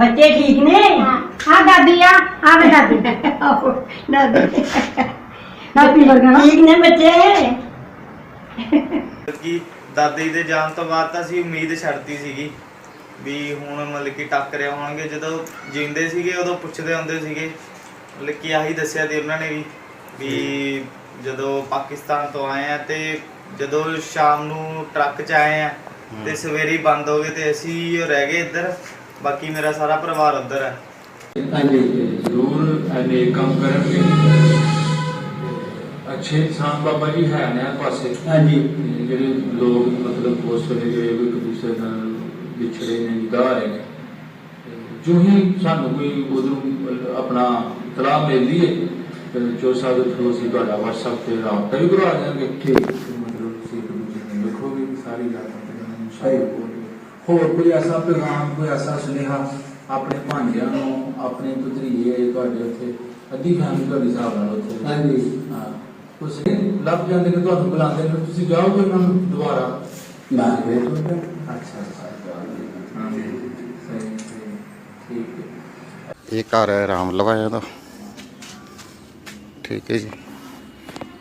ਬੱਚੇ ਠੀਕ ਨੇ? ਆ ਦਾਦੀ ਆ। ਆ ਵੇ ਦਾਦੀ। ਦਾਦੀ। ਦਾਦੀ ਵਰਗਾ ਨਾ। ਠੀਕ ਨੇ ਬੱਚੇ? ਕਿ ਦਾਦੀ ਦੇ ਜਾਣ ਤੋਂ ਬਾਅਦ ਤਾਂ ਅਸੀਂ ਉਮੀਦ ਛੱਡਤੀ ਸੀਗੀ ਵੀ ਹੁਣ ਮਤਲਬ ਕਿ ਟੱਕਰੇ ਹੋਣਗੇ। ਜਦੋਂ ਜਿੰਦੇ ਸੀਗੇ ਉਦੋਂ ਪੁੱਛਦੇ ਹੁੰਦੇ ਸੀਗੇ। ਮਤਲਬ ਕਿ ਆਹੀ ਦੱਸਿਆ ਤੇ ਉਹਨਾਂ ਨੇ ਵੀ ਵੀ ਜਦੋਂ ਪਾਕਿਸਤਾਨ ਤੋਂ ਆਏ ਆ ਤੇ ਜਦੋਂ ਸ਼ਾਮ ਨੂੰ ਟਰੱਕ 'ਚ ਆਏ ਆ ਤੇ ਸਵੇਰੇ ਬੰਦ ਹੋ ਗਏ ਤੇ ਅਸੀਂ ਰਹਿ ਗਏ ਇੱਧਰ। ਬਾਕੀ ਮੇਰਾ ਸਾਰਾ ਪਰਿਵਾਰ ਉੱਧਰ ਹੈ ਹਾਂਜੀ ਜ਼ਰੂਰ ਐਨੇ ਕੰਮ ਕਰਨਗੇ ਅੱਛੇ ਇਨਸਾਨ ਬਾਬਾ ਜੀ ਹੈ ਨੇ ਪਾਸੇ ਹਾਂਜੀ ਜਿਹੜੇ ਲੋਕ ਮਤਲਬ ਉਸ ਵੇਲੇ ਜਿਹੜੇ ਇੱਕ ਦੂਸਰੇ ਨਾਲ ਵਿਛੜੇ ਨੇ ਨਿਗਾਹ ਰਹੇ ਨੇ ਜੋ ਹੀ ਸਾਨੂੰ ਕੋਈ ਉਧਰੋਂ ਆਪਣਾ ਤਲਾਹ ਮਿਲਦੀ ਹੈ ਜੋ ਸਾਡੇ ਥਰੂ ਅਸੀਂ ਤੁਹਾਡਾ WhatsApp ਤੇ ਰਾਬਤਾ ਵੀ ਕਰਵਾ ਦਿਆਂਗੇ ਠੀਕ। ਮਤਲਬ ਤੁਸੀਂ ਇੱਕ ਦੂਜੇ ਨੂੰ ਲਿਖੋਗੇ ਸਾਰੀ ਗੱਲਾਂ ਤੇ ਸਹੀ। ਹੋਰ ਕੋਈ ਐਸਾ ਪੈਗਾਮ ਕੋਈ ਐਸਾ ਸੁਨੇਹਾ ਆਪਣੇ ਭਾਂਜਿਆਂ ਨੂੰ ਆਪਣੇ ਭਤਰੀਏ ਤੁਹਾਡੇ ਉੱਥੇ ਅੱਧੀ ਫੈਮਿਲੀ ਤੁਹਾਡੇ ਹਿਸਾਬ ਨਾਲ ਉੱਥੇ? ਹਾਂਜੀ। ਹਾਂ। ਕੁਛ ਲੱਭ ਜਾਂਦੇ ਨੇ ਤੁਹਾਨੂੰ ਬੁਲਾਉਂਦੇ ਨੇ ਤੁਸੀਂ ਜਾਓਗੇ ਉਹਨਾਂ ਨੂੰ ਦੁਬਾਰਾ? ਮੈਂ ਵੇਖ ਲਿਆ ਅੱਛਾ ਹਾਂਜੀ ਸਹੀ ਸਹੀ। ਠੀਕ ਇਹ ਘਰ ਹੈ ਰਾਮ ਲਵਾਇਆ ਦਾ। ਠੀਕ ਹੈ ਜੀ।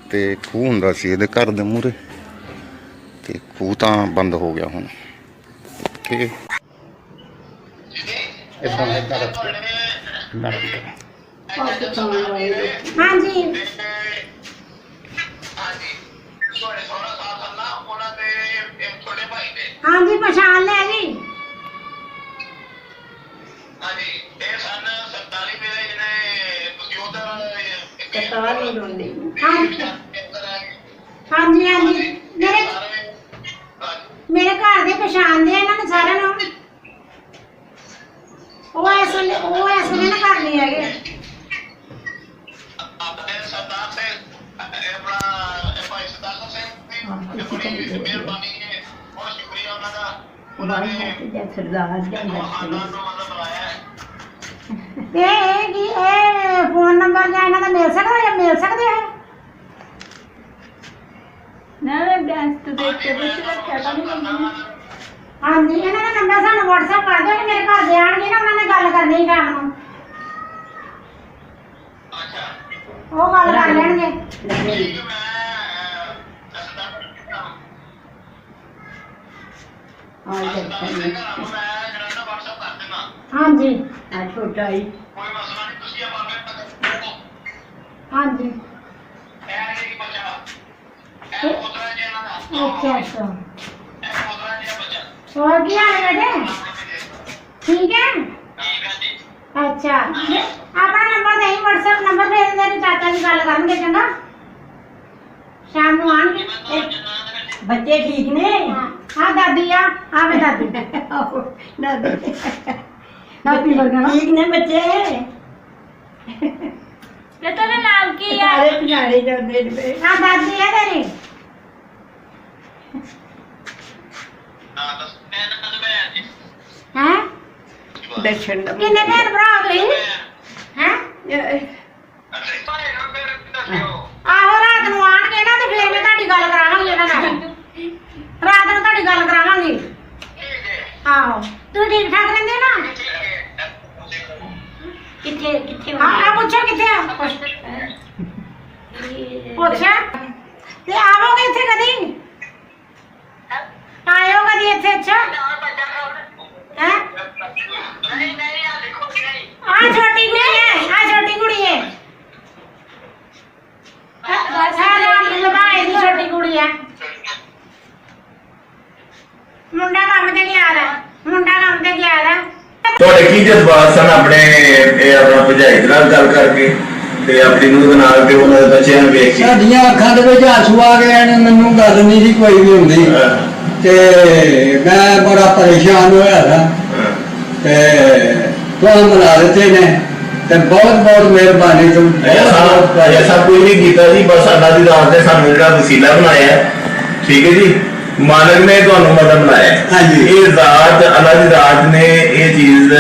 ਤੇ ਖੂਹ ਹੁੰਦਾ ਸੀ ਇਹਦੇ ਘਰ ਦੇ ਮੂਹਰੇ। ਤੇ ਖੂਹ ਤਾਂ ਬੰਦ ਹੋ ਗਿਆ ਹੁਣ। ਠੀਕ। ਹੈ ਇਦਾਂ ਦਾ ਘਰ ਹਾਂਜੀ। ਹਾਂਜੀ ਪਛਾਣ ਲਿਆ ਜੀ। ਕਤਾਰ ਨਹੀਂ ਰੋਂਦੀ ਹਾਂਜੀ। ਹਾਂਜੀ ਹਾਂਜੀ। ਮੇਰੇ ਮੇਰੇ ਘਰ ਦੇ ਪਛਾਣਦੇ ਆ ਇਹਨਾਂ ਨੇ ਸਾਰਿਆਂ ਨੂੰ ਉਹ ਇਸ ਵੇਲੇ ਉਹ ਇਸ ਵੇਲੇ ਨਾ ਘਰ ਨਹੀਂ ਹੈਗੇ। ਬਾਈ ਜਾਂ ਸਰਦਾਰ ਜਾਂ ਲੱਛਮੀ ਤੇ ਇਹ ਕੀ ਇਹ ਫੋਨ ਨੰਬਰ ਜਾਂ ਇਹਨਾਂ ਦਾ ਮਿਲ ਸਕਦਾ ਜਾਂ ਮਿਲ ਸਕਦੇ ਆ? ਨਾ ਮੈਂ ਗੈਸ ਤੇ ਦੇਖ ਕੇ ਪੁੱਛ ਰੱਖਿਆ ਤਾਂ ਨਹੀਂ ਮੰਮੀ ਹਾਂਜੀ ਇਹਨਾਂ ਦਾ ਨੰਬਰ ਸਾਨੂੰ WhatsApp ਕਰ ਦਿਓ ਕਿ ਮੇਰੇ ਘਰ ਦੇ ਆਣਗੇ ਨਾ ਉਹਨਾਂ ਨੇ ਗੱਲ ਕਰਨੀ ਸ਼ਾਮ ਨੂੰ। ਉਹ ਗੱਲ ਕਰ ਲੈਣਗੇ। ਹਾਂਜੀ। ਆ ਛੋਟਾ ਹੀ ਹਾਂਜੀ ਅੱਛਾ ਅੱਛਾ। ਹੋਰ ਕੀ ਹਾਲ ਹੈ ਬੇਟੇ ਠੀਕ ਹੈ ਅੱਛਾ ਆਪਣਾ ਨੰਬਰ ਨਹੀਂ WhatsApp ਨੰਬਰ ਭੇਜ ਦੇ ਤੇ ਚਾਚਾ ਜੀ ਗੱਲ ਕਰਨਗੇ ਚੰਗਾ ਸ਼ਾਮ ਨੂੰ ਆਣਗੇ ਬੱਚੇ ਠੀਕ ਨੇ ਹਾਂ ਦਾਦੀ ਆ ਆ ਵੇ ਦਾਦੀ ਦਾਦੀ ਦਾਦੀ ਵਰਗਾ ਨਾ ਠੀਕ ਨੇ ਬੱਚੇ ਤੇ ਤੇਰਾ ਨਾਮ ਕੀ ਸਾਰੇ ਪਛਾੜੇ ਜਾਂਦੇ ਨੇ ਹਾਂ? ਦਾਦੀ ਆ ਤੇਰੀ ਹੈ। ਦਰਸ਼ਨ ਦਾ ਕਿੰਨੇ ਭੈਣ ਭਰਾ ਹੋ ਤੁਸੀਂ? ਹੈ? ਆਹੋ ਰਾਤ ਨੂੰ ਆਣਗੇ ਨਾ ਤੇ ਫੇਰ ਮੈਂ ਤੁਹਾਡੀ ਗੱਲ ਕਰਾਵਾਂਗੀ ਉਹਨਾਂ ਨਾਲ। ਰਾਤ ਨੂੰ ਤੁਹਾਡੀ ਗੱਲ ਕਰਾਵਾਂਗੀ। ਆਹੋ। ਤੂੰ ਠੀਕ ਠਾਕ ਰਹਿੰਦੇ ਨਾ? ਕਿੱਥੇ ਕਿੱਥੇ ਹਾਂ ਆ ਪੁੱਛੋ ਕਿੱਥੇ ਆ? ਪੁੱਛਿਆ? ਤੇ ਆਵੋਗੇ ਇੱਥੇ ਕਦੀ ਆਇਓ ਕਦੀ ਇੱਥੇ ਅੱਛਾ ਹੈ ਆ ਛੋਟੀ ਕੁੜੀ ਹੈ ਆ ਛੋਟੀ ਕੁੜੀ ਹੈ ਸਾਰੇ ਲਗਾਏ ਦੀ ਛੋਟੀ ਕੁੜੀ ਹੈ ਮੁੰਡਾ ਕੰਮ ਤੇ ਗਿਆ ਦਾ ਮੁੰਡਾ ਕੰਮ ਤੇ ਗਿਆ ਦਾ ਤੁਹਾਡੇ ਕੀ ਜਜ਼ਬਾਤ ਸਨ ਆਪਣੇ ਇਹ ਆਪਣਾ ਭਜਾਈ ਨਾਲ ਗੱਲ ਕਰਕੇ ਤੇ ਆਪਣੀ ਨੂੰਹ ਦੇ ਨਾਲ ਤੇ ਉਹਨਾਂ ਦੇ ਬੱਚਿਆਂ ਨੂੰ ਵੇਖ ਕੇ। ਸਾਡੀਆਂ ਅੱਖਾਂ ਦੇ ਵਿੱਚ ਆਂਸੂ ਆ ਗਏ ਨੇ ਮੈਨੂੰ ਗੱਲ ਨਹੀਂ ਸੀ ਕੋਈ ਵੀ ਹੁੰਦੀ। ਹਾਂ, ਤੇ ਮੈਂ ਬੜਾ ਪਰੇਸ਼ਾਨ ਹੋਇਆ ਸੀ। ਹਾਂ। ਤੇ ਤੁਹਾਨੂੰ ਬਣਾ ਦਿੱਤੇ ਨੇ ਤੇ ਬਹੁਤ ਬਹੁਤ ਮਿਹਰਬਾਨੀ ਤੁਮ ਐਸਾ ਐਸਾ ਕੋਈ ਨਹੀਂ ਕੀਤਾ ਜੀ ਬਸ ਅੱਲਾ ਦੀ ਰਾਤ ਨੇ ਸਾਨੂੰ ਜਿਹੜਾ ਵਸੀਲਾ ਬਣਾਇਆ ਹੈ। ਠੀਕ ਹੈ ਜੀ? ਮਾਲਕ ਨੇ ਤੁਹਾਨੂੰ ਮਦਦ ਬਣਾਇਆ। ਹਾਂਜੀ। ਇਹ ਰਾਤ ਅੱਲਾ ਦੀ ਰਾਤ ਨੇ ਇਹ ਚੀਜ਼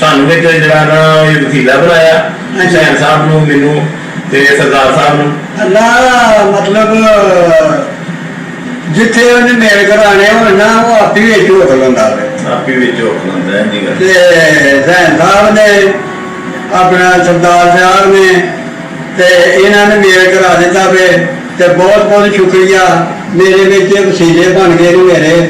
ਸਾਨੂੰ ਵਿੱਚ ਜਿਹੜਾ ਨਾ ਇਹ ਵਸੀਲਾ ਬਣਾਇਆ। ਹੁਸੈਨ ਸਾਹਿਬ ਨੂੰ ਮੈਨੂੰ ਤੇ ਸਰਦਾਰ ਸਾਹਿਬ ਨੂੰ ਅੱਲਾ ਮਤਲਬ ਜਿੱਥੇ ਉਹਨੇ ਮੇਲ ਕਰਾਣੇ ਹੋਣ ਨਾ ਉਹ ਆਪੇ ਵਿੱਚ ਹੋ ਲੰਦਾ ਵੇ ਆਪੀ ਵਿੱਚ ਹੈ ਜੀ ਗੱਲ ਤੇ ਸਾਹਿਬ ਨੇ ਆਪਣਾ ਸਰਦਾਰ ਸਾਹਿਬ ਨੇ ਤੇ ਇਹਨਾਂ ਨੇ ਮੇਲ ਕਰਾ ਦਿੱਤਾ ਵੇ ਤੇ ਬਹੁਤ ਬਹੁਤ ਸ਼ੁਕਰੀਆ। ਮੇਰੇ ਵਿੱਚ ਵਸੀਲੇ ਬਣ ਗਏ ਨੇ ਮੇਰੇ।